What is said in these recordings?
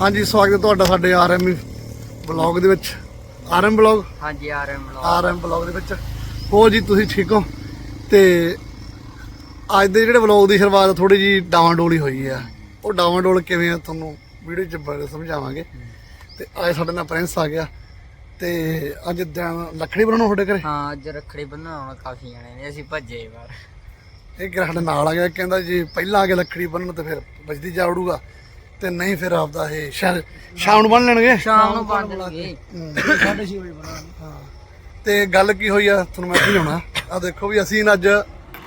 ਹਾਂਜੀ ਸਵਾਗਤ ਹੈ ਤੁਹਾਡਾ ਸਾਡੇ ਆਰਐਮ ਬਲੌਗ ਦੇ ਵਿੱਚ। RM blog? ਹਾਂਜੀ ਆਰਐਮ ਆਰਐਮ ਬਲੌਗ ਦੇ ਵਿੱਚ। ਹੋ ਜੀ ਤੁਸੀਂ ਠੀਕ ਹੋ? ਤੇ ਅੱਜ ਦੇ ਜਿਹੜੇ ਬਲੌਗ ਦੀ ਸ਼ੁਰੂਆਤ ਥੋੜੀ ਜੀ ਡਾਵਾਂਡੋਲੀ ਹੋਈ ਆ। ਉਹ ਡਾਵਾਂਡੋਲ ਕਿਵੇਂ ਆ ਤੁਹਾਨੂੰ ਵੀਡੀਓ 'ਚ ਬੜੇ ਸਮਝਾਵਾਂਗੇ। ਤੇ ਅੱਜ ਸਾਡੇ ਨਾਲ ਪ੍ਰਿੰਸ ਆ ਗਿਆ। ਤੇ ਅੱਜ ਦਿਨ ਲੱਕੜੀ ਬਣਾਉਣਾ ਤੁਹਾਡੇ ਘਰੇ? ਹਾਂ ਅੱਜ ਰੱਖੜੀ ਬਣਾਉਣ ਕਾਫੀ ਜਾਣੇ ਨੇ ਅਸੀਂ ਭੱਜੇ ਵਾਰ। ਇਹ ਸਾਡੇ ਨਾਲ ਆ ਗਿਆ ਕਹਿੰਦਾ ਜੀ ਪਹਿਲਾਂ ਆ ਕੇ ਲੱਕੜੀ ਬੰਨਣ ਤੇ ਫਿਰ ਬਜਦੀ ਜਾ ਉੜੂਗਾ ਤੇ ਨਹੀਂ ਫਿਰ ਆਪਦਾ ਇਹ ਸ਼ਾਇਦ ਸ਼ਾਮ ਨੂੰ ਬੰਨ ਲੈਣਗੇ? ਸ਼ਾਮ ਨੂੰ ਬੰਦ ਦੇਣਗੇ ਹਾਂ। ਤੇ ਗੱਲ ਕੀ ਹੋਈ ਆ? ਤੁਹਾਨੂੰ ਮੈਂ ਸਮਝਾਉਣਾ ਆ ਦੇਖੋ ਵੀ ਅਸੀਂ ਨਾ ਅੱਜ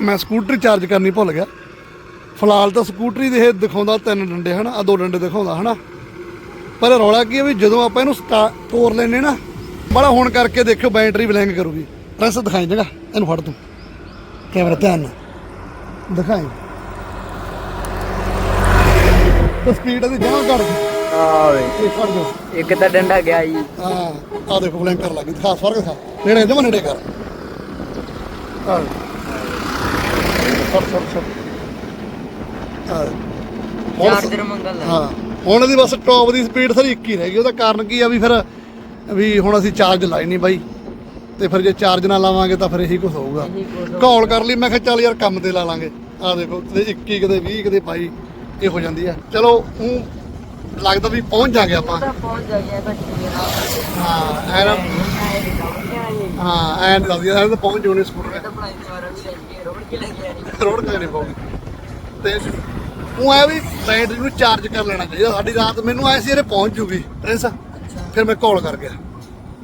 ਮੈਂ ਸਕੂਟਰ ਚਾਰਜ ਕਰਨੀ ਭੁੱਲ ਗਿਆ। ਫਿਲਹਾਲ ਤਾਂ ਸਕੂਟਰੀ ਦੇ ਇਹ ਦਿਖਾਉਂਦਾ ਤਿੰਨ ਡੰਡੇ ਹਨਾ? ਆ ਦੋ ਡੰਡੇ ਦਿਖਾਉਂਦਾ ਹਨਾ? ਪਰ ਰੌਲਾ ਕੀ ਹੈ ਵੀ ਜਦੋਂ ਆਪਾਂ ਇਹਨੂੰ ਸਟਾ- ਤੋੜ ਲੈਨੇ ਨਾ ਬੜਾ ਹੁਣ ਕਰਕੇ ਦੇਖਿਓ ਬੈਟਰੀ ਬਲੈਂਕ ਕਰੂਗੀ। ਰਸ ਦਿਖਾਈ ਜਗਾ ਇਹਨੂੰ ਫੜ ਤੂੰ। ਕੈਮਰਾ ਧਿਆਨ ਨਾਲ। ਦਿਖਾਈ। ਤੇ ਸਪੀਡ ਇਹਦੀ ਜਮਾ ਕਰ ਦੇ ਆਵੇ ਇਹ ਫੜ ਜਾ ਇੱਕ ਤਾਂ ਡੰਡਾ ਗਿਆ ਜੀ। ਹਾਂ ਆ ਦੇਖੋ ਬਲੈਂਕਰ ਲੱਗ ਗਈ। ਖਾਸ ਫ਼ਰਕ ਦਿਖਾ। ਨੇੜੇ ਜਮਾ ਨੇੜੇ ਕਰ। ਆ ਫੜ ਫੜ ਫੜ ਆ ਹੁਣ ਚਾਰਜਰ ਮੰਗਲ ਲੈ ਹਾਂ ਹੁਣ ਇਹਦੀ ਬਸ ਟੌਪ ਦੀ ਸਪੀਡ ਸਾਰੀ 21 ਰਹਿ ਗਈ। ਉਹਦਾ ਕਾਰਨ ਕੀ ਆ ਵੀ ਫਿਰ ਵੀ ਹੁਣ ਅਸੀਂ ਚਾਰਜ ਲਾਈ ਨਹੀਂ ਬਾਈ। ਤੇ ਫਿਰ ਜੇ ਚਾਰਜ ਨਾ ਲਾਵਾਂਗੇ ਤਾਂ ਫਿਰ ਇਹੀ ਕੁਝ ਹੋਊਗਾ। ਇਹੀ ਕੁਛ ਕਾਲ ਕਰ ਲਈ ਮੈਂ ਕਿਹਾ ਚੱਲ ਯਾਰ ਕੰਮ ਤੇ ਲਾ ਲਾਂਗੇ। ਆ ਦੇਖੋ ਕਦੇ 21 ਕਦੇ 20 ਕਦੇ 22 ਇਹ ਹੋ ਜਾਂਦੀ ਆ ਚਲੋ ਉਹ ਲੱਗਦਾ ਵੀ ਪਹੁੰਚ ਜਾਗੇ ਆਪਾਂ। ਤਾਂ ਪਹੁੰਚ ਜਾਈਏ ਤਾਂ ਠੀਕ ਹੈ ਹਾਂ ਐਨ ਹਾਂ ਐਨ ਲੱਗਦੀ ਤਾਂ ਪਹੁੰਚ ਜਾਣੇ ਸਕੂਟਰ ਤਾਂ। ਬਣਾਈ ਦੁਆਰਾ ਵੀ ਆਈ ਰੋਡ ਤੇ ਨਹੀਂ ਪਊਗੀ ਤੇ ਉਹ ਐ ਵੀ ਬੈਟਰੀ ਨੂੰ ਚਾਰਜ ਕਰ ਲੈਣਾ ਚਾਹੀਦਾ। ਸਾਡੀ ਰਾਤ ਮੈਨੂੰ ਐ ਸੀ ਇਹਨੇ ਪਹੁੰਚ ਜੂਗੀ। ਪ੍ਰਿੰਸ ਫਿਰ ਮੈਂ ਕਾਲ ਕਰ ਗਿਆ।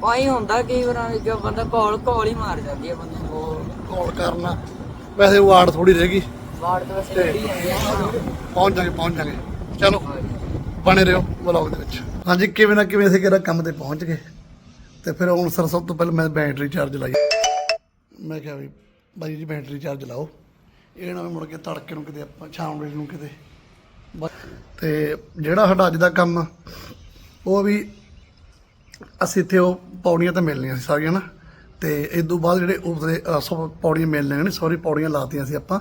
ਆਈ ਹੁੰਦਾ ਕਈ ਵਾਰ ਜੋ ਬੰਦਾ ਕਾਲ ਕਾਲ ਹੀ ਮਾਰ ਜਾਂਦੀ ਹੈ ਬੰਦੇ ਨੂੰ। ਕਾਲ ਕਰਨਾ। ਵੈਸੇ ਉਹ ਆੜ ਥੋੜੀ ਰਹਿ ਗਈ। ਵਾਰਡ ਤੋਂ ਵੈਸੇ ਪਹੁੰਚ ਜਾਗੇ ਪਹੁੰਚ ਜਾਗੇ। ਚਲੋ ਬਣੇ ਰਹੋ ਵਲੌਗ ਦੇ ਵਿੱਚ। ਹਾਂਜੀ ਕਿਵੇਂ ਨਾ ਕਿਵੇਂ ਅਸੀਂ ਕਿਹੜਾ ਕੰਮ ਤੇ ਪਹੁੰਚ ਗਏ। ਤੇ ਫਿਰ ਹੁਣ ਸਰ ਸਭ ਤੋਂ ਪਹਿਲਾਂ ਮੈਂ ਬੈਟਰੀ ਚਾਰਜ ਲਾਈ। ਮੈਂ ਕਿਹਾ ਵੀ ਬਾਈ ਜੀ ਬੈਟਰੀ ਚਾਰਜ ਲਾਓ। ਇਹ ਨਾ ਵੀ ਮੁੜ ਕੇ ਤੜਕੇ ਨੂੰ ਕਿਤੇ ਆਪਾਂ ਸ਼ਾਮ ਵੇਲੇ ਨੂੰ ਕਿਤੇ। ਤੇ ਜਿਹੜਾ ਸਾਡਾ ਅੱਜ ਦਾ ਕੰਮ ਉਹ ਵੀ ਅਸੀਂ ਇੱਥੇ ਉਹ ਪੌੜੀਆਂ ਤਾਂ ਮਿਲਣੀਆਂ ਸੀ ਸਾਰੀਆਂ ਨਾ। ਤੇ ਇਸ ਤੋਂ ਬਾਅਦ ਜਿਹੜੇ ਸੌ ਪੌੜੀਆਂ ਮਿਲਣੀਆਂ ਨੇ ਸੌਰੀ ਪੌੜੀਆਂ ਲਾਤੀਆਂ ਸੀ ਆਪਾਂ।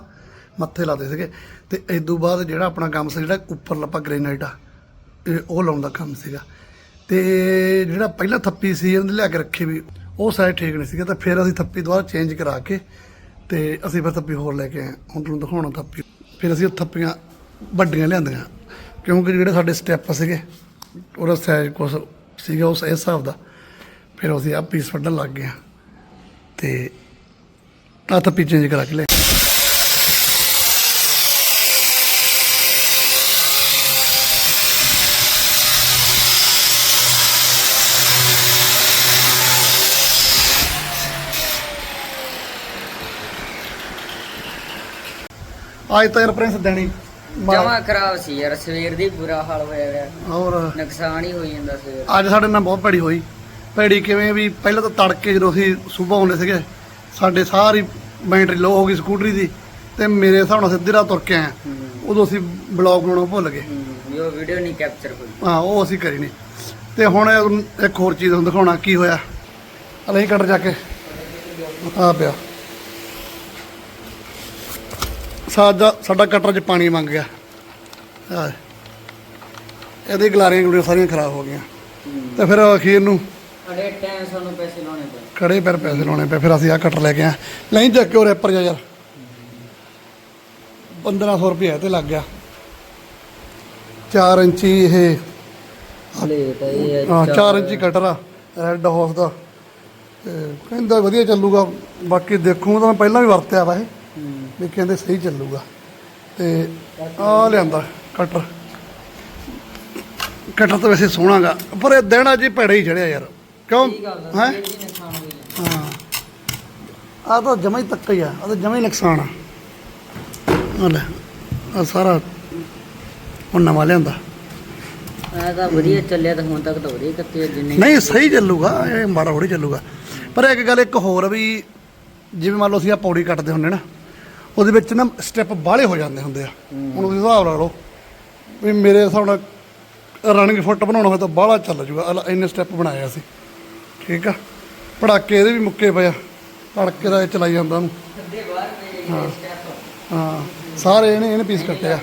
ਮੱਥੇ ਲਾਤੇ ਸੀਗੇ। ਤੇ ਇਸ ਤੋਂ ਬਾਅਦ ਜਿਹੜਾ ਆਪਣਾ ਕੰਮ ਸੀ, ਜਿਹੜਾ ਉੱਪਰ ਆਪਾਂ ਗ੍ਰੇਨਾਈਟ ਆ, ਇਹ ਉਹ ਲਾਉਣ ਦਾ ਕੰਮ ਸੀਗਾ। ਤੇ ਜਿਹੜਾ ਪਹਿਲਾਂ ਥੱਪੀ ਸੀ ਉਹਨੇ ਲਿਆ ਕੇ ਰੱਖੀ ਵੀ, ਉਹ ਸਾਈਡ ਠੀਕ ਨਹੀਂ ਸੀਗਾ, ਤਾਂ ਫਿਰ ਅਸੀਂ ਥੱਪੀ ਦੁਬਾਰਾ ਚੇਂਜ ਕਰਾ ਕੇ, ਤੇ ਅਸੀਂ ਫਿਰ ਥੱਪੀ ਹੋਰ ਲੈ ਕੇ ਆਏ। ਹੁਣ ਤੁਹਾਨੂੰ ਦਿਖਾਉਣਾ ਥੱਪੀ। ਫਿਰ ਅਸੀਂ ਉਹ ਥੱਪੀਆਂ ਵੱਡੀਆਂ ਲਿਆਂਦੀਆਂ, ਕਿਉਂਕਿ ਜਿਹੜੇ ਸਾਡੇ ਸਟੈਪ ਸੀਗੇ, ਉਹਦਾ ਸਾਈਜ਼ ਕੁਛ ਸੀਗਾ ਉਸ ਇਸ ਹਿਸਾਬ ਦਾ। ਫਿਰ ਅਸੀਂ ਆ ਪੀਸ ਵੱਢਣ ਲੱਗ ਗਏ ਹਾਂ। ਤੇ ਆ ਥੱਪੀ ਚੇਂਜ ਕਰਾ ਕੇ ਲੈ ਅੱਜ ਤਾਂ ਯਾਰ ਪ੍ਰਿੰਸ ਦੇਣੀ ਜਮਾ ਖਰਾਬ ਸੀ ਯਾਰ ਸਵੇਰ ਦੀ ਬੁਰਾ ਹਾਲ ਹੋਇਆ ਗਿਆ ਹੋਰ। ਨੁਕਸਾਨ ਹੀ ਹੋਈ ਜਾਂਦਾ ਸਵੇਰ ਅੱਜ ਸਾਡੇ ਨਾਲ ਬਹੁਤ ਭੈੜੀ ਹੋਈ। ਭੈੜੀ ਕਿਵੇਂ ਵੀ ਪਹਿਲਾਂ ਤਾਂ ਤੜਕੇ ਜਦੋਂ ਅਸੀਂ ਸਵੇਰ ਆਉਂਦੇ ਸੀਗੇ ਸਾਡੇ ਸਾਰੀ ਬੈਟਰੀ ਲੋ ਹੋ ਗਈ ਸਕੂਟਰੀ ਦੀ ਤੇ ਮੇਰੇ ਹਿਸਾਬ ਨਾਲ ਸਿੱਧੀ ਰਾਤ ਤੁਰ ਕੇ ਆਏ। ਉਦੋਂ ਅਸੀਂ ਬਲੌਗ ਬਣਾਉਣਾ ਭੁੱਲ ਗਏ। ਹੂੰ ਉਹ ਵੀਡੀਓ ਨਹੀਂ ਕੈਪਚਰ ਹੋਈ। ਹਾਂ ਉਹ ਅਸੀਂ ਕਰੀ ਨਹੀਂ। ਤੇ ਹੁਣ ਇੱਕ ਹੋਰ ਚੀਜ਼ ਤੁਹਾਨੂੰ ਦਿਖਾਉਣਾ ਕੀ ਹੋਇਆ। ਅਲੇ ਕੱਟ ਜਾ ਕੇ। ਆ ਪਿਆ। ਸਾਡਾ ਸਾਡਾ ਕਟਰ 'ਚ ਪਾਣੀ ਮੰਗ ਗਿਆ। ਆ ਇਹਦੇ ਗਲਾਰੀਆਂ ਗੁਲੀਆਂ ਸਾਰੀਆਂ ਖਰਾਬ ਹੋ ਗਈਆਂ। ਤੇ ਫਿਰ ਅਖੀਰ ਨੂੰ ਅੜੇ ਟਾਈਮ ਸਾਨੂੰ ਪੈਸੇ ਲਾਉਣੇ ਪਏ। ਖੜੇ ਪੈਰ ਪੈਸੇ ਲਾਉਣੇ ਪਏ। ਫਿਰ ਅਸੀਂ ਆ ਕਟਰ ਲੈ ਕੇ ਆ ਨਹੀਂ ਚੱਕ ਕੇ ਉਹ ਰੈਪਰ ਜਾ ਯਾਰ। 1500 ਰੁਪਏ ਤੇ ਲੱਗ ਗਿਆ। 4 ਇੰਚੀ ਇਹ ਲੇਟ ਇਹ ਹਾਂ 4 ਇੰਚੀ ਕਟਰ ਆ ਰੈੱਡ ਹਾਊਸ ਦਾ। ਤੇ ਕਹਿੰਦਾ ਵਧੀਆ ਚੱਲੂਗਾ। ਬਾਕੀ ਦੇਖੂ ਤਾਂ ਮੈਂ ਪਹਿਲਾਂ ਵੀ ਵਰਤਿਆ ਵਾ ਇਹ। ਵੀ ਕਹਿੰਦੇ ਸਹੀ ਚੱਲੂਗਾ। ਤੇ ਆ ਲਿਆਂਦਾ ਕਟਰ। ਕਟਰ ਤਾਂ ਵੈਸੇ ਸੋਹਣਾਗਾ ਪਰ ਇਹ ਦਿਨ ਅੱਜ ਭੈੜਾ ਹੀ ਚੜਿਆ ਯਾਰ। ਕਿਉਂ? ਹੈ? ਆ ਤਾਂ ਜਮਾ ਹੀ ਤੱਕ ਹੀ ਆ ਆ ਤਾਂ ਜਮਾ ਹੀ ਨੁਕਸਾਨ ਆ। ਆ ਲੈ ਆ ਸਾਰਾ ਹੁਣ ਨਵਾਂ ਲਿਆਂਦਾ। ਐ ਤਾਂ ਵਧੀਆ ਚੱਲਿਆ ਤਾਂ ਹੁਣ ਤੱਕ ਤਾਂ ਵਧੀਆ ਕੱਤੇ ਜਿੰਨੇ ਨਹੀਂ ਸਹੀ ਚੱਲੂਗਾ ਇਹ ਮਾੜਾ ਥੋੜੀ ਚੱਲੂਗਾ। ਪਰ ਇੱਕ ਗੱਲ ਇੱਕ ਹੋਰ ਆ ਵੀ ਜਿਵੇਂ ਮੰਨ ਲਓ ਅਸੀਂ ਆ ਪੌੜੀ ਕੱਟਦੇ ਹੁੰਦੇ ਨਾ ਉਹਦੇ ਵਿੱਚ ਨਾ ਸਟੈਪ ਬਾਹਲੇ ਹੋ ਜਾਂਦੇ ਹੁੰਦੇ ਆ। ਹੁਣ ਤੁਸੀਂ ਹਿਸਾਬ ਲਾ ਲਓ ਵੀ ਮੇਰੇ ਹਿਸਾਬ ਨਾਲ ਰਨਿੰਗ ਫੁੱਟ ਬਣਾਉਣਾ ਹੋਵੇ ਤਾਂ ਬਾਹਲਾ ਚੱਲ ਜੂਗਾ। ਆਹ ਇੰਨੇ ਸਟੈਪ ਬਣਾਇਆ ਸੀ ਠੀਕ ਆ? ਪੜਾਕੇ ਇਹਦੇ ਵੀ ਮੁੱਕੇ ਪਏ ਆ। ਤੜਕੇ ਦਾ ਇਹ ਚਲਾਈ ਜਾਂਦਾ ਉਹਨੂੰ। ਅੱਧੇ ਹਾਂ। ਸਾਰੇ ਇਹਨੇ ਇਹਨੇ ਪੀਸ ਕੱਟਿਆ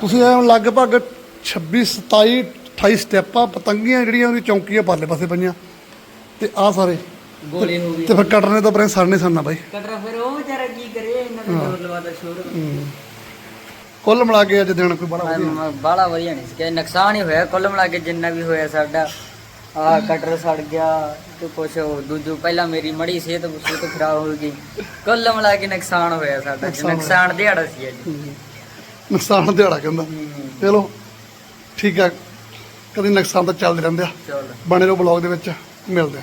ਤੁਸੀਂ ਐ ਲਗਭਗ 26 27 28 ਸਟੈਪਾਂ ਪਤੰਗੀਆਂ ਜਿਹੜੀਆਂ ਉਹਦੀ ਚੌਂਕੀਆਂ ਪਰਲੇ ਪਾਸੇ ਪਈਆਂ। ਤੇ ਆ ਸਾਰੇ ਗੋਲੀ ਹੋ ਗਈ। ਤੇ ਫਿਰ ਕਟਰ ਨੇ ਤਾਂ ਬਰੇ ਸਰਨੇ ਸਰਨਾ ਬਾਈ। ਕਟਰਾ ਫਿਰ ਉਹ ਵਿਚਾਰਾ ਕੀ ਕਰੇ ਇਹਨਾਂ ਦੇ ਜੋਰ ਲਵਾਦਾ ਸ਼ੋਰ। ਕੁੱਲ ਮਿਲਾ ਕੇ ਅੱਜ ਦਿਨ ਕੋਈ ਬੜਾ ਵਧੀਆ। ਬਾਲਾ ਵਧੀਆ ਨਹੀਂ ਸੀ ਕਿ ਨੁਕਸਾਨ ਹੀ ਹੋਇਆ ਕੁੱਲ ਮਿਲਾ ਕੇ ਜਿੰਨਾ ਵੀ ਹੋਇਆ ਸਾਡਾ। ਆ ਕਟਰ ਸੜ ਗਿਆ ਤੇ ਕੁਛ ਦੂਜੂ ਪਹਿਲਾਂ ਮੇਰੀ ਮੜੀ ਸਿਹਤ ਸਿਹਤ ਖਰਾਬ ਹੋ ਗਈ। ਕੁੱਲ ਮਿਲਾ ਕੇ ਨੁਕਸਾਨ ਹੋਇਆ ਸਾਡਾ ਜੀ, ਨੁਕਸਾਨ ਦਿਹਾੜਾ ਸੀ ਅੱਜ। ਨੁਕਸਾਨ ਦਿਹਾੜਾ ਕਹਿੰਦਾ। ਚਲੋ ਠੀਕ ਆ। ਕਦੇ ਨੁਕਸਾਨ ਤਾਂ ਚੱਲਦੇ ਰਹਿੰਦੇ ਆ। ਚਲ। ਬਣੇ ਰਹੋ ਬਲੌਗ ਦੇ ਵਿੱਚ। ਮਿਲਦੇ ਆ।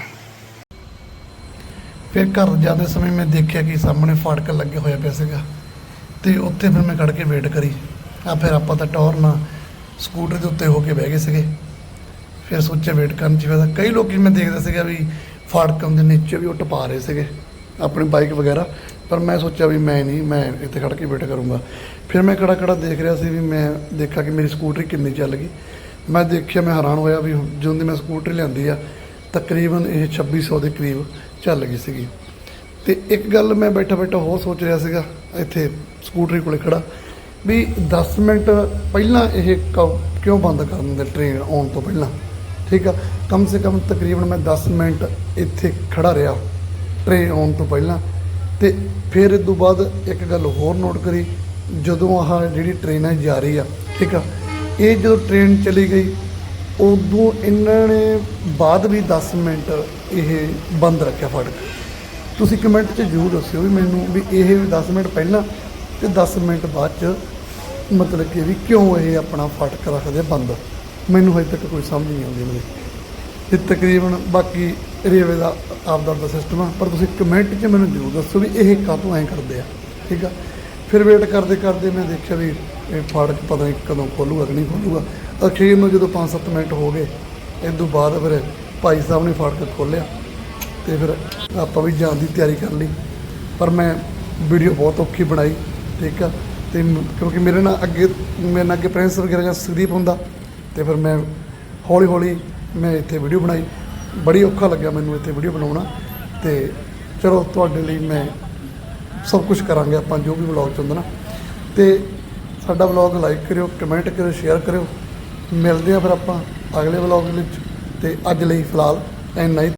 ਫਿਰ ਘਰ ਜਾਂਦੇ ਸਮੇਂ ਮੈਂ ਦੇਖਿਆ ਕਿ ਸਾਹਮਣੇ ਫਾਟਕ ਲੱਗੇ ਹੋਇਆ ਪਿਆ ਸੀਗਾ। ਤੇ ਉੱਥੇ ਫਿਰ ਮੈਂ ਕੱਢ ਕੇ ਵੇਟ ਕਰੀ। ਆ ਫਿਰ ਆਪਾਂ ਤਾਂ ਟੌਰ ਨਾ ਸਕੂਟਰ ਦੇ ਉੱਤੇ ਹੋ ਕੇ ਬਹਿ ਗਏ ਸੀਗੇ। ਫਿਰ ਸੋਚਿਆ ਵੇਟ ਕਰਨ ਚ ਫਾਇਦਾ ਕਈ ਲੋਕੀ ਮੈਂ ਦੇਖਦਾ ਸੀਗਾ ਵੀ ਫਾਟਕਾਂ ਦੇ ਨੀਚੇ ਵੀ ਉਹ ਟਪਾ ਰਹੇ ਸੀਗੇ, ਆਪਣੀ ਬਾਈਕ ਵਗੈਰਾ। ਪਰ ਮੈਂ ਸੋਚਿਆ ਵੀ ਮੈਂ ਨਹੀਂ, ਮੈਂ ਇੱਥੇ ਖੜ ਕੇ ਵੇਟ ਕਰੂੰਗਾ। ਫਿਰ ਮੈਂ ਕੜਾ ਕੜਾ ਦੇਖ ਰਿਹਾ ਸੀ ਵੀ ਮੈਂ ਦੇਖਿਆ ਕਿ ਮੇਰੀ ਸਕੂਟਰੀ ਕਿੰਨੀ ਚੱਲ ਗਈ। ਮੈਂ ਦੇਖਿਆ, ਮੈਂ ਹੈਰਾਨ ਹੋਇਆ ਵੀ ਜਦੋਂ ਦੀ ਮੈਂ ਸਕੂਟਰੀ ਲਿਆਂਦੀ ਆ, ਤਕਰੀਬਨ ਇਹ 2600 ਦੇ ਕਰੀਬ। ਚੱਲ ਗਈ ਸੀਗੀ। ਤੇ ਇੱਕ ਗੱਲ ਮੈਂ ਬੈਠਾ ਬੈਠਾ ਹੋਰ ਸੋਚ ਰਿਹਾ ਸੀਗਾ, ਇੱਥੇ ਸਕੂਟਰੀ ਕੋਲੇ ਖੜਾ, ਵੀ 10 ਮਿੰਟ ਪਹਿਲਾਂ ਇਹ ਕ- ਕਿਉਂ ਬੰਦ ਕਰ ਦਿੰਦੇ ਟ੍ਰੇਨ ਆਉਣ ਤੋਂ ਪਹਿਲਾਂ? ਠੀਕ ਆ, ਕਮ ਸੇ ਕਮ ਤਕਰੀਬਨ ਮੈਂ 10 ਮਿੰਟ ਇੱਥੇ ਖੜਾ ਰਿਹਾ ਟ੍ਰੇਨ ਆਉਣ ਤੋਂ ਪਹਿਲਾਂ। ਤੇ ਫਿਰ ਇਸ ਤੋਂ ਬਾਅਦ ਇੱਕ ਗੱਲ ਹੋਰ ਨੋਟ ਕਰੀ, ਜਦੋਂ ਆਹ ਜਿਹੜੀ ਟ੍ਰੇਨ ਹੈ ਜਾ ਰਹੀ ਆ, ਠੀਕ ਆ, ਇਹ ਜਦੋਂ ਟ੍ਰੇਨ ਚਲੀ ਗਈ, ਉਦੋਂ ਇਹਨਾਂ ਨੇ ਬਾਅਦ ਵੀ 10 ਮਿੰਟ ਇਹ ਬੰਦ ਰੱਖਿਆ ਫੜਕ ਤੁਸੀਂ ਕਮੈਂਟ 'ਚ ਜ਼ਰੂਰ ਦੱਸਿਓ ਵੀ ਮੈਨੂੰ ਵੀ ਇਹ ਵੀ 10 ਮਿੰਟ ਪਹਿਲਾਂ ਤੇ 10 ਮਿੰਟ ਬਾਅਦ 'ਚ ਮਤਲਬ ਕਿ ਵੀ ਕਿਉਂ ਇਹ ਆਪਣਾ ਫਾਟਕ ਰੱਖਦੇ ਬੰਦ? ਮੈਨੂੰ ਹਜੇ ਤੱਕ ਕੋਈ ਸਮਝ ਨਹੀਂ ਆਉਂਦੀ ਮੈਨੂੰ। ਤੇ ਤਕਰੀਬਨ ਬਾਕੀ ਰੇਵੇ ਦਾ ਆਪਦਾ ਦਾ ਸਿਸਟਮ ਆ, ਪਰ ਤੁਸੀਂ ਕਮੈਂਟ 'ਚ ਮੈਨੂੰ ਜ਼ਰੂਰ ਦੱਸੋ ਵੀ ਇਹ ਕਾਹਤੋਂ ਐਂ ਕਰਦੇ ਆ, ਠੀਕ ਆ? ਫਿਰ ਵੇਟ ਕਰਦੇ ਕਰਦੇ ਮੈਂ ਦੇਖਿਆ ਵੀ ਇਹ ਫਾਟਕ ਪਤਾ ਨਹੀਂ ਕਦੋਂ ਖੋਲੂਗਾ ਕਿ ਨਹੀਂ ਖੋਲੂਗਾ। ਅਖੀਰ ਨੂੰ ਜਦੋਂ 5-7 ਮਿੰਟ ਹੋ ਗਏ, ਇਸ ਤੋਂ ਬਾਅਦ ਫਿਰ ਭਾਈ ਸਾਹਿਬ ਨੇ ਫੜ ਕੇ ਖੋਲਿਆ ਤੇ ਫਿਰ ਆਪਾਂ ਵੀ ਜਾਣ ਦੀ ਤਿਆਰੀ ਕਰ ਲਈ। ਪਰ ਮੈਂ ਵੀਡੀਓ ਬਹੁਤ ਔਖੀ ਬਣਾਈ, ਠੀਕ ਆ? ਤੇ ਕਿਉਂਕਿ ਮੇਰੇ ਨਾਲ ਅੱਗੇ, ਮੇਰੇ ਨਾਲ ਅੱਗੇ ਪ੍ਰਿੰਸ ਵਗੈਰਾ ਜਾਂ ਸੁਦੀਪ ਹੁੰਦਾ, ਤੇ ਫਿਰ ਮੈਂ ਹੌਲੀ ਹੌਲੀ ਮੈਂ ਇੱਥੇ ਵੀਡੀਓ ਬਣਾਈ। ਬੜੀ ਔਖਾ ਲੱਗਿਆ ਮੈਨੂੰ ਇੱਥੇ ਵੀਡੀਓ ਬਣਾਉਣਾ ਤੇ ਚਲੋ ਤੁਹਾਡੇ ਲਈ ਮੈਂ ਸਭ ਕੁਝ ਕਰਾਂਗੇ ਆਪਾਂ, ਜੋ ਵੀ ਵਲੌਗ ਚ ਹੁੰਦਾ ਨਾ। ਤੇ ਸਾਡਾ ਵਲੌਗ ਲਾਈਕ ਕਰਿਓ ਕਮੈਂਟ ਕਰਿਓ ਸ਼ੇਅਰ ਕਰਿਓ। ਮਿਲਦੇ ਆ ਫਿਰ ਆਪਾਂ ਅਗਲੇ ਵਲੌਗ ਵਿੱਚ। ਤੇ ਅੱਜ ਲਈ ਫਿਲਹਾਲ ਇੰਨਾ ਹੀ।